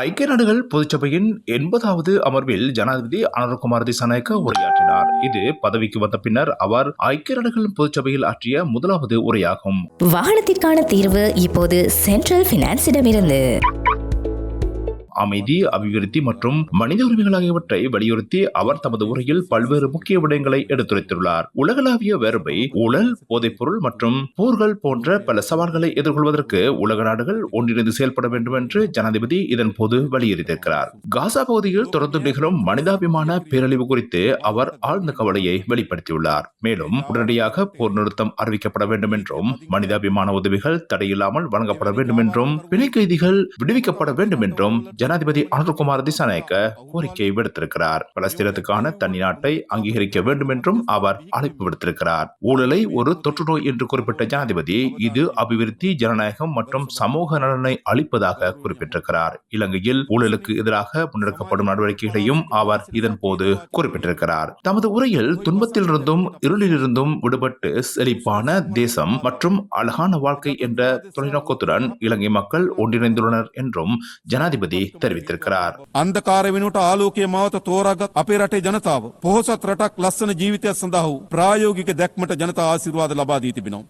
ஐக்கிய நாடுகள் பொதுச்சபையின் எண்பதாவது அமர்வில் ஜனாதிபதி அனுரகுமார் திசாநாயக்க உரையாற்றினார். இது பதவிக்கு வந்த பின்னர் அவர் ஐக்கிய நாடுகள் பொதுச்சபையில் ஆற்றிய முதலாவது உரையாகும். வாகனத்திற்கான தீர்வு இப்போது சென்ட்ரல் பினான்ஸிடமிருந்து அமைதி அபிவிருத்தி மற்றும் மனித உரிமைகள் ஆகியவற்றை வலியுறுத்தி அவர் தமது உரையில் பல்வேறு முக்கிய விடயங்களை எடுத்துரைத்துள்ளார். உலகளாவிய வேர்வை ஊழல் போதைப்பொருள் மற்றும் போர்கள் போன்ற பல சவால்களை எதிர்கொள்வதற்கு உலக நாடுகள் ஒன்றிணைந்து செயல்பட வேண்டும் என்று ஜனாதிபதி இதன் போது வலியுறுத்தியிருக்கிறார். காசா பகுதியில் தொடர்ந்து நிகழும் மனிதாபிமான பேரழிவு குறித்து அவர் ஆழ்ந்த கவலையை வெளிப்படுத்தியுள்ளார். மேலும் உடனடியாக போர் நிறுத்தம் அறிவிக்கப்பட வேண்டும் என்றும் மனிதாபிமான உதவிகள் தடையில்லாமல் வழங்கப்பட வேண்டும் என்றும் பிணை கைதிகள் விடுவிக்கப்பட வேண்டும் என்றும் ஜன ஜனாதிபதி அனுர்குமார் திசாநாயக்க கோரிக்கை விடுத்திருக்கிறார். பலஸ்தீனத்துக்கான தனி நாட்டை அங்கீகரிக்க வேண்டும் என்றும் அவர் அழைப்பு விடுத்திருக்கிறார். ஊழலை ஒரு தொற்று நோய் என்று குறிப்பிட்ட ஜனாதிபதி இது அபிவிருத்தி ஜனநாயகம் மற்றும் சமூக நலனை அளிப்பதாக குறிப்பிட்டிருக்கிறார். இலங்கையில் ஊழலுக்கு எதிராக முன்னெடுக்கப்படும் நடவடிக்கைகளையும் அவர் இதன் போது குறிப்பிட்டிருக்கிறார். தமது உரையில் துன்பத்திலிருந்தும் இருளிலிருந்தும் விடுபட்டு செழிப்பான தேசம் மற்றும் அழகான வாழ்க்கை என்ற தொலைநோக்கத்துடன் இலங்கை மக்கள் ஒன்றிணைந்துள்ளனர் என்றும் ஜனாதிபதி தெரிவித்திருக்கிறார் අන්දකාර වෙනුවට ආලෝකය මවත තෝරාගත් අපේ රටේ ජනතාව පොහොසත් රටක් ලස්සන ජීවිතයක් සඳහා වූ ප්‍රායෝගික දැක්මට ජනතා ආශිර්වාද ලබා දී තිබෙනවා.